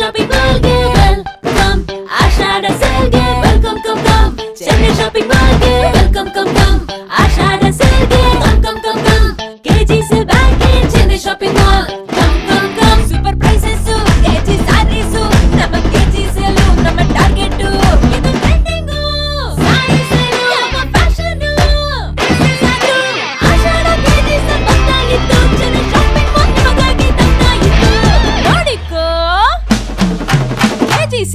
Shopping மால்க்கு welcome Ashada செல்கு welcome come come Chennai shopping மால்க்கு welcome come come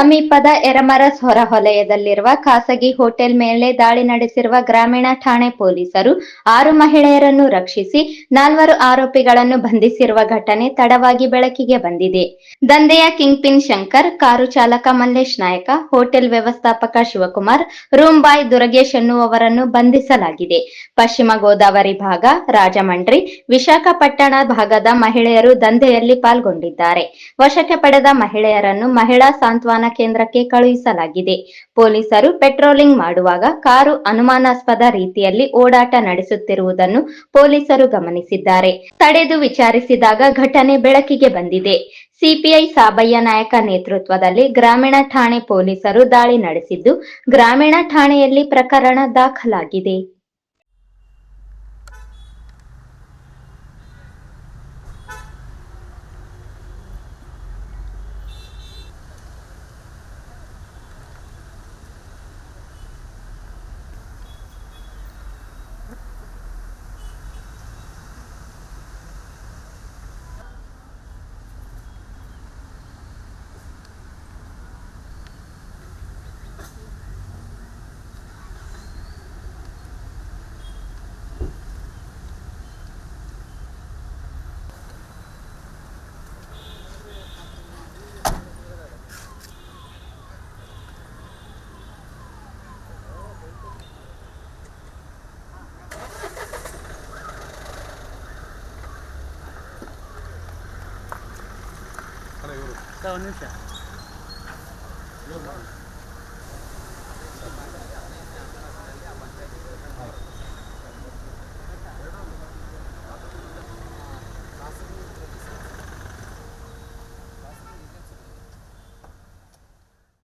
ಸಮೀಪದ ಎರಮರಸ್ ಹೊರವಲಯದಲ್ಲಿರುವ ಖಾಸಗಿ hotel ಮೇಲೆ ದಾಳಿ ನಡೆಸಿರುವ ಗ್ರಾಮೀಣ ಠಾಣೆ ಪೊಲೀಸರು ಆರು ಮಹಿಳೆಯರನ್ನು ರಕ್ಷಿಸಿ ನಾಲ್ವರು ಆರೋಪಿಗಳನ್ನು ಬಂಧಿಸಿರುವ ಘಟನೆ ತಡವಾಗಿ ಬೆಳಕಿಗೆ ಬಂದಿದೆ. ದಂಧೆಯ ಕಿಂಗ್ ಪಿನ್ ಶಂಕರ್, ಕಾರು ಚಾಲಕ ಮಲ್ಲೇಶ್ ನಾಯಕ, ಹೋಟೆಲ್ ವ್ಯವಸ್ಥಾಪಕ ಶಿವಕುಮಾರ್ ರೂಮ್ ಬಾಯ್ ದುರಗೇಶ್ ಎನ್ನುವವರನ್ನು ಬಂಧಿಸಲಾಗಿದೆ. ಪಶ್ಚಿಮ ಗೋದಾವರಿ ಭಾಗ, ರಾಜಮಂಡ್ರಿ, ವಿಶಾಖಪಟ್ಟಣ ಭಾಗದ ಮಹಿಳೆಯರು ದಂಧೆಯಲ್ಲಿ ಪಾಲ್ಗೊಂಡಿದ್ದಾರೆ. ವಶಕ್ಕೆ ಪಡೆದ ಮಹಿಳೆಯರನ್ನು ಮಹಿಳಾ ಸಾಂತ್ವನ ಕೇಂದ್ರಕ್ಕೆ ಕಳುಹಿಸಲಾಗಿದೆ. ಪೊಲೀಸರು ಪೆಟ್ರೋಲಿಂಗ್ ಮಾಡುವಾಗ ಕಾರು ಅನುಮಾನಾಸ್ಪದ ರೀತಿಯಲ್ಲಿ ಓಡಾಟ ನಡೆಸುತ್ತಿರುವುದನ್ನು ಪೊಲೀಸರು ಗಮನಿಸಿದ್ದಾರೆ. ತಡೆದು ವಿಚಾರಿಸಿದಾಗ ಘಟನೆ ಬೆಳಕಿಗೆ ಬಂದಿದೆ. ಸಿಪಿಐ ಸಾಬಯ್ಯ ನಾಯಕ ನೇತೃತ್ವದಲ್ಲಿ ಗ್ರಾಮೀಣ ಠಾಣೆ ಪೊಲೀಸರು ದಾಳಿ ನಡೆಸಿದ್ದು, ಗ್ರಾಮೀಣ ಠಾಣೆಯಲ್ಲಿ ಪ್ರಕರಣ ದಾಖಲಾಗಿದೆ. 在我们村。